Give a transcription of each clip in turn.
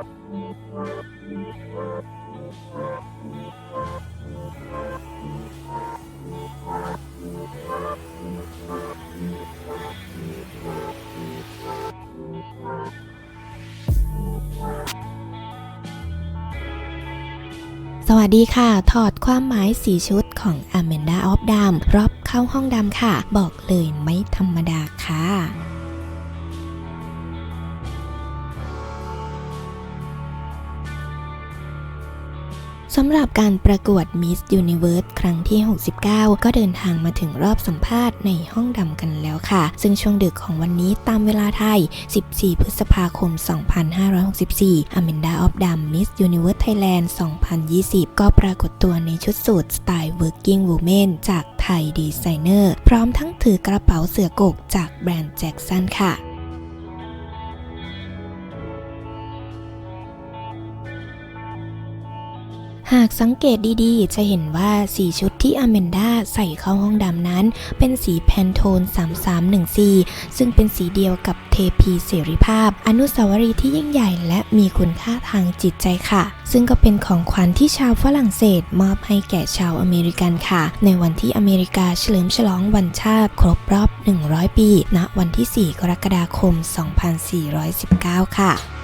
สวัสดีค่ะ ถอดความหมายสีชุดของ Amanda of Dam รอบเข้าห้องดำค่ะ บอกเลยไม่ธรรมดาค่ะ สำหรับการประกวด Miss Universe ครั้งที่ 69 ก็เดินทางมาถึงรอบสัมภาษณ์ในห้องดำกันแล้วค่ะ ซึ่งช่วงดึกของวันนี้ตามเวลาไทย 14 พฤษภาคม 2564 Amanda of Dam Miss Universe Thailand 2020 ก็ปรากฏตัวในชุดสูทสไตล์ Working Woman จากไทยดีไซเนอร์ พร้อมทั้งถือกระเป๋าเสือกกจากแบรนด์แจ็คสันค่ะ หากสังเกตดีๆ จะเห็นว่าสีชุดที่อแมนดาใส่เข้าห้องดำนั้น เป็นสีแพนโทน 3314 ซึ่งเป็นสีเดียวกับเทพีเสรีภาพ อนุสาวรีย์ที่ยิ่งใหญ่และมีคุณค่าทางจิตใจค่ะ ซึ่งก็เป็นของขวัญที่ชาวฝรั่งเศส มอบให้แก่ชาวอเมริกันค่ะ ในวันที่อเมริกาเฉลิมฉลองวันชาติ ครบรอบ 100 ปีณวันที่ 4 กรกฎาคม 2419 ค่ะ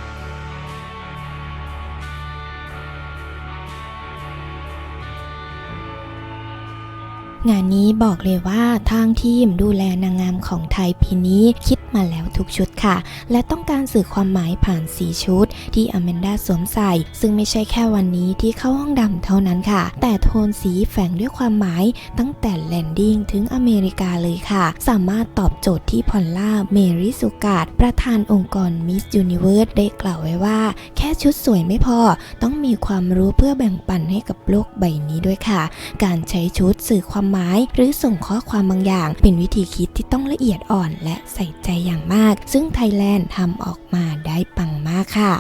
งานนี้บอกเลยว่าทางทีมดูแลนางงามของไทยปีนี้ คิด มาแล้วทุกชุดค่ะ และต้องการสื่อความหมายผ่านสีชุด ที่อแมนดาสวมใส่ ซึ่งไม่ใช่แค่วันนี้ที่เข้าห้องดำเท่านั้นค่ะ แต่โทนสีแฝงด้วยความหมายตั้งแต่แลนดิ้งถึงอเมริกาเลยค่ะ สามารถตอบโจทย์ที่พอลล่าเมริสุกาดประธานองค์กรมิส s u นิเวิร์สได้กล่าวไว้ว่า แค่ชุดสวยไม่พอ ต้องมีความรู้เพื่อแบ่งปันให้กับโลกใบนี้ด้วยค่ะ การใช้ชุดสื่อความหมาย หรือส่งข้อความบางอย่าง เป็นวิธีคิดที่ต้องละเอียดอ่อนและใส่ใจอย่างมาก ซึ่งไทยแลนด์ทำออกมาได้ปังมากค่ะ